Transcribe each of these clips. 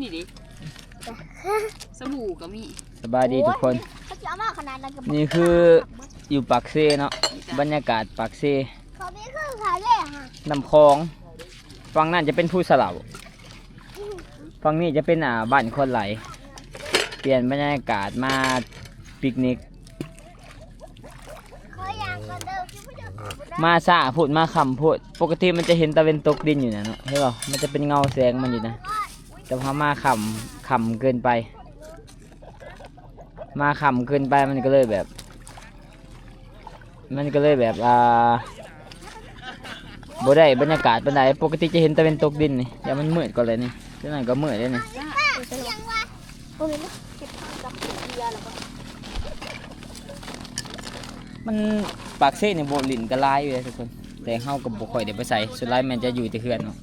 นี่ดิสบู่ก็มีสบายดีทุกคน เขาจะเอามาขนาดนั้นกับนี่คืออยู่ปากเซเนาะบรรยากาศปากเซเขาไม่คือขาเล่ฮะน้ำคลองฝั่งนั้นจะเป็นผู้สลับฝั่งนี้จะเป็นอ่าบ้านคนไหล เปลี่ยนบรรยากาศมาปิกนิก เขาอยากกันเดิมที่ผู้ชมมาซาพูดมาคำพูด ปกติมันจะเห็นตะเวนตกดินอยู่นะเนาะเห็นป่มันจะเป็นเงาแสงมันอยู่นะ แต่พอมาคำคำเกินไป มาคำเกินไปมันก็เลยแบบ มันก็เลยแบบอ่าบ่ได้บรรยากาศปานใดปกติจะเห็นตะเวนตกดินนี่อย่ามันมืดก่อนเลยนี่เจ้านั่นก็มืดเลยนี่งวะโอ้ยเก็บกับเบียร์แล้วก็มันปากเซ่เนี่ยโบลินก็ลายอยู่เลยทุกคน แต่เฮากับบ่ค่อยเดี๋ยวไปใส่สุดท้ายมันจะอยู่ที่เขื่อนเนาะ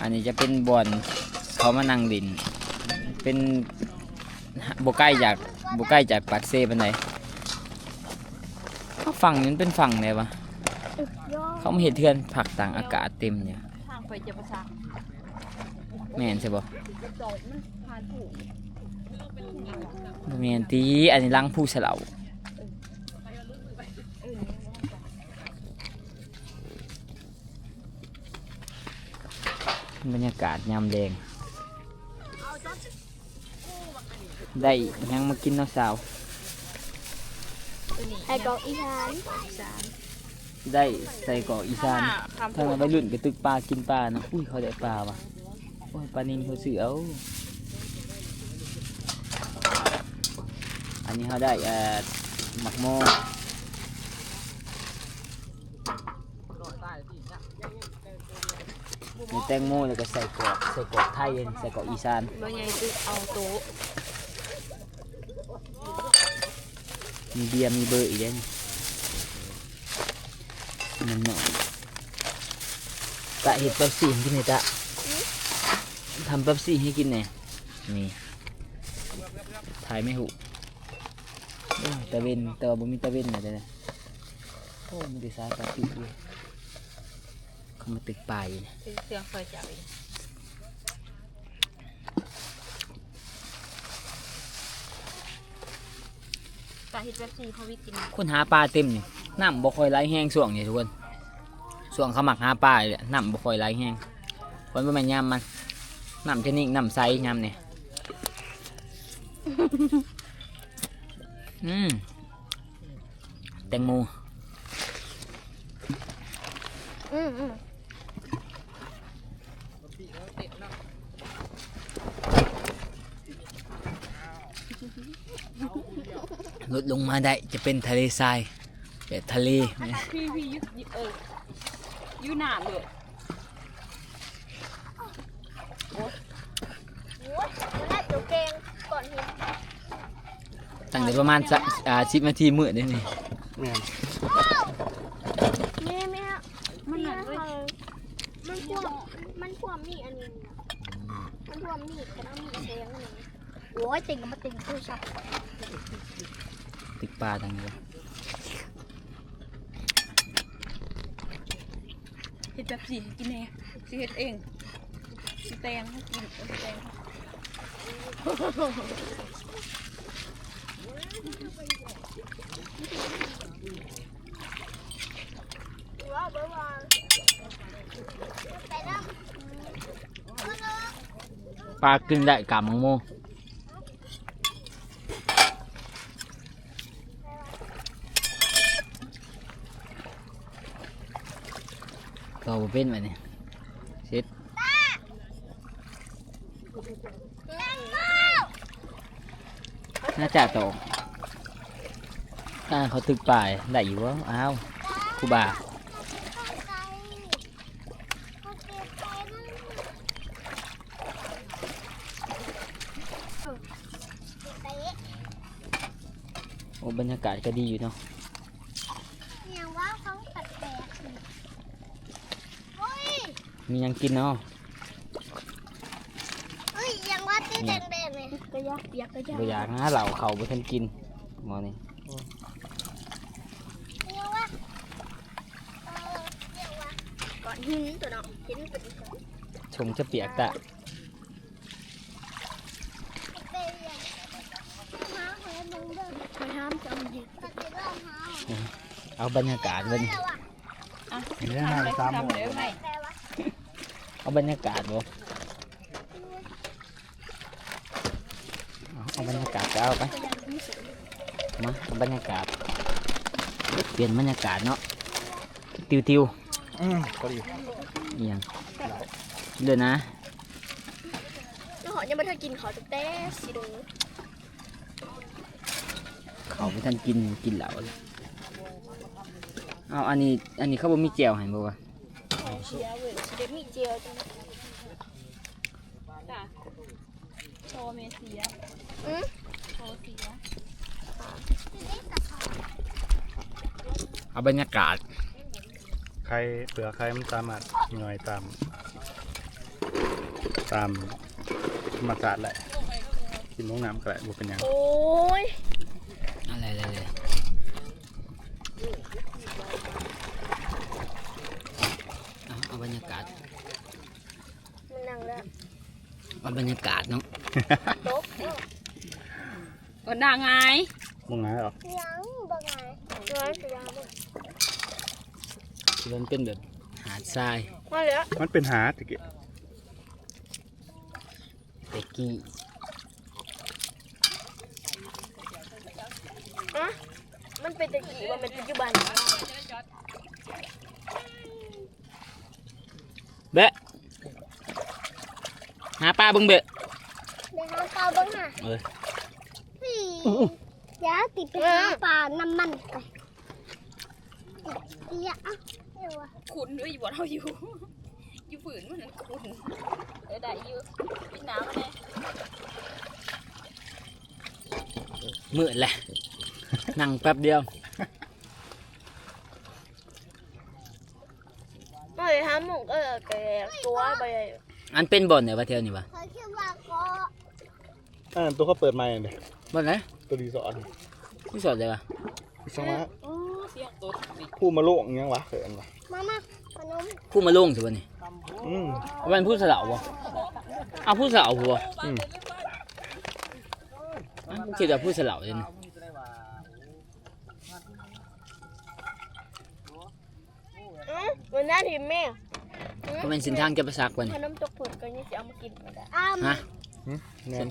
อันนี้จะเป็นบ่อนเขามานั่งดิน เป็นบ่ใกล้จากบ่ใกล้จากปากเซ่ปานใดฝั่งนี้มันเป็นฝั่งไหนวะย่อเขามาเห็นเทือนผักต่างอากาศเต็มเนี่ยทางไปจะประสาแม่นใช่บ่จอดมันผ่านผูกบ่แม่นตีอันนี้ลังผู้เสลา บรรยากาศยามแดง ได้หยังมากินเนาะสาว ไอ้กองอีสานสามได้ใส่กรอกอีสานคำถ้าพูเราดไปรุ่นก็ตึกปลากินปลาเนาะอุ้ยเขาได้ปลาว่ะโอ้ยปลานินเขาซื้อเอาอันนี้เขาได้เอ่อหมักโม แตงโมแล้วก็ใส่กรอกใส่กรอกไทยใส่กรอกอีสานบางไงตึกเอาโต๊ะมีเบียร์มีเบอร์อีกเด้นมันหน่อยตะเห็ดเป๊ปซี่ให้กินหน่อยตะทำเป๊ปซี่ให้กินหน่อยนี่ถ่ายไม่หูโอ้ยตะเวนแต่ว่าบ่มีตะเวนนะเด้อโอ้มันดีสายตาปิดเลยเขา มาตึกป่ายอยู่เนี่ยเป็นเครื่องไฟจับเองสาเหตุแบบสี่เขาวิกินคนหาปลาเต็มนี่น้ำบ่ค่อยไหลแห้งช่วงนี้ทุกคนช่วงเขามักหาปลาเลยน้ำบ่ค่อยไหลแห้งคนบ่แม่นยามมันน้ำจะนิ่งน้ำใสยามเนี่ยอืมแตงโมอืมอืม ลดลงมาได้จะเป็นทะเลทรายแบบทะเลเนี่ยพี่พี่ยุดเออยุหนามเลยโอ้ยมันน่าจะเก่งก่อนเห็นตั้งแต่ประมาณสักอ่าสิบนาทีมืดเลยนี่แม่นแม่แม่มันหนักเลยมันพวกมันพวกมีอันนี้นะมันพวกมีแต่เอามีแสงอันนี้โอ้ยติ่งกับมาติ่งคือชัก ตึกปลาทางนี้เห็ดแบบสี่กินเองสิเห็ดเองสิแตงให้กินเออสิแตงว้าวว้าวไปแล้วปลากินได้กาบมังโม ก็บ่เป็นแบบนี้เสร็จน่าจะตกอ่าเขาตึกป่ายได้อยู่วะอ้าวคูบาโอ้บรรยากาศก็ดีอยู่เนาะ อย่างว่าเขาตัดแปลกเฮ้ย มียังกินเนาะเฮ้ยอย่างว่าที่แดงแดงเลยกระยาเปียกกระยาบ่อยากนะเหล่าเขาบ่ทันกินหมอนี่อย่างว่าเอออย่างว่าก่อนหินตัวเนาะหินเป็นก่อนชงจะเปียกตะไปห้ามจำหินเอาบรรยากาศเบิ่งอะเรื่องอะไรสามโมงทำเลยไหม เอาบรรยากาศบ่เอาเอาบรรยากาศก็เอาไป มาเอาบรรยากาศ เปลี่ยนบรรยากาศเนาะ ติวติวอืมพอดีๆเอียงเดี๋ยวนะแล้วหอยังไม่ทันกินขอจะเต้สิดูเขาไม่ทันกินกินเหล้าเลยเอาอันนี้ อันนี้เขาบ่มีแจ่วให้บ่วะ เชียร์เว้ยสิเดมีเจียวจังจ้ะโชว์เมเซียอืมโชว์เสียเอาบรรยากาศใครเปลือใครมันสามารถหน่อยตาม ตามธรรมศาสตร์แหละกินน้องน้ำก็แหละบุเป็นหยัง โอ้ย อะไรอะไรเลยเอาเอาบรรยากาศ มันนั่งแล้ว เอาบรรยากาศเนาะโต๊ะก็ด่างไงมองไงหรอยังบ่ไงน้อยสิยังบ่มันเป็นแบบหาดทรายมาแล้วมันเป็นหาตะกี้เตกี้อะมันเป็นตะกี้ว่ามันปัจจุบัน เบะ หาปลาเบึงเบะเดี๋ยวหาปลาบ้างค่ะเอออย่าติดไปหาปลาน้ำมันไปอย่าอะเดี๋ยวอะคุณด้วยอยู่บ่เราอยู่ อยู่ฝืนมันนั่นคุณเออได้อยู่กินน้ำมาเลยมืดแหละนั่งแป๊บเดียว เฮ้ยหาหมูก็แกตัวไป อันเป็นบ่อนเนี่ยประเทศนี่วะเขาคิดว่าก็อ่าตัวเขาเปิดใหม่เลยบ่อนไหนตัวรีสอร์ทที่สอดเลยวะสมาโอ้เสียงตัวติดผู้มาโล่งยังวะเขินวะมามาขนมผู้มาโล่งสิวะนี่อืมเอาเป็นผู้สลาวบ่เอาผู้สลาวหัวอืมอะคิดว่าผู้สลาวเลยนะอืมวันหน้าทีมแม่ ก็เป็นสินทางจะไปซักวันขนี่นมตกผลก็นี่จะเอามากินก็ได้อ้ามฮะหึแน่น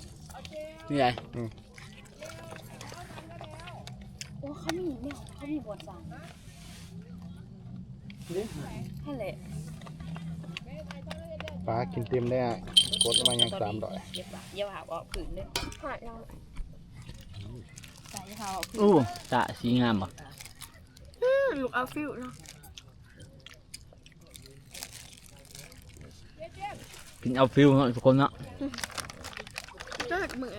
นี่ไรโอ้เขามีเนี่ยเขามีบทสั่งนั่นแหละปลากินเต็มได้อะกดมายังสามดอยเย็บเย็บหาออกผืนเลยหาดเราใส่เขาออกผืนอู้ตาสีงามบ่ลูกเอาฟิวเนาะ กินเอาฟิวเนาะทุกคนเนาะเจ้ามือ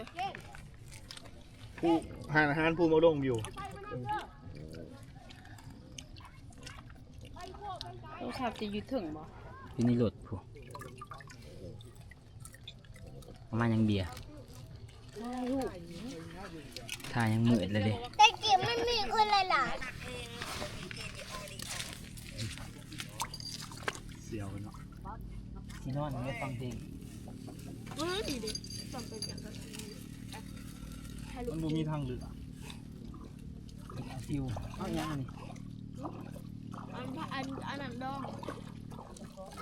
ผู้หานอาหารผู้มาโล่งอยู่โทรศัพท์จะอยู่ถึงบ่อยู่ในรถผู้ประมาณยังเบียร์ทายังมืดเลยเด้แต่เกมมันมีคนหลายเสียวกันเนาะ ที่นอนไม่ฟังเพลงเออดีดิจำเป็นอย่างนั้นมันดูมีทางเลือกฟิวเอาอย่างนี้อันอันอันนั้นดอง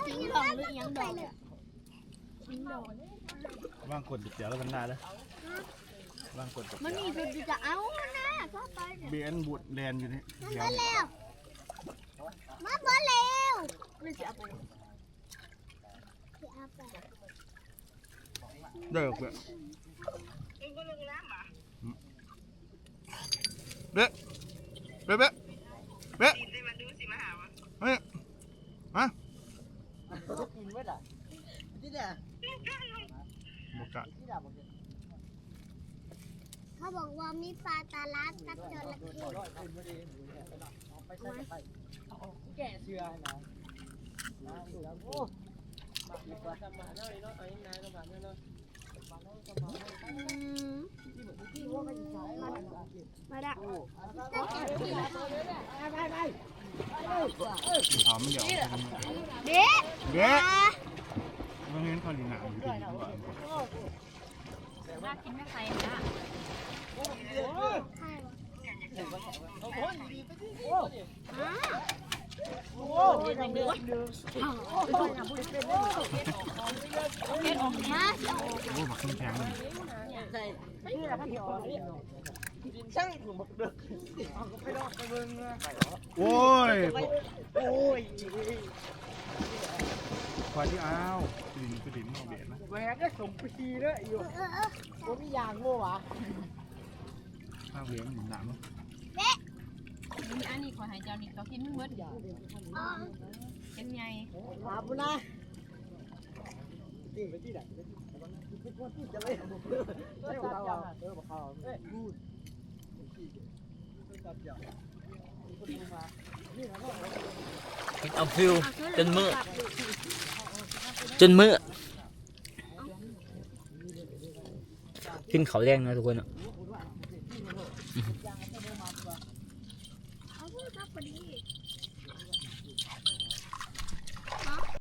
ทิ้งดองหรือยังดองเนี่ยทิ้งดองว่างกดเดี๋ยวแล้วกันได้เลยว่างกดมันนี่จะจะเอามันนะเข้าไปเบียนบุดแลนอยู่นี่มันเร็วมันบ่เร็วไม่จะเอาไป เอาไปเด้อเพื่อนเบ๊ะเบ๊ะเบ๊ะเบ๊ะเฮ้ยมาบอกกะเขาบอกว่ามีปลาตาลัดกับจระเข้มาดักไป ไปไปหอมมันเดี๋ยวเด็กเด็กมันเน้นคอลีนาอยู่ดีน่ากินไม่ใครนะมาโอ้ บักขึ้นแข็งโอ้ยโอ้ย ควายที่อ้าวดินคือดินเอาเบียดนะแหวนก็สมปีเลยอยู่ผมมีอย่างโง่วะข้าวเลี้ยงหนุนหนังมี อันนี้ขอให้เจ้านี่เขากินเมื่อเดียวเป็นไงมาบุนะที่ไปที่ไหนเป็นคนที่จะเลยเจ้าเขาเออบอกเขาพูดเอาฟิวจนมือจนมือกินเขาแรงนะทุกคนอะ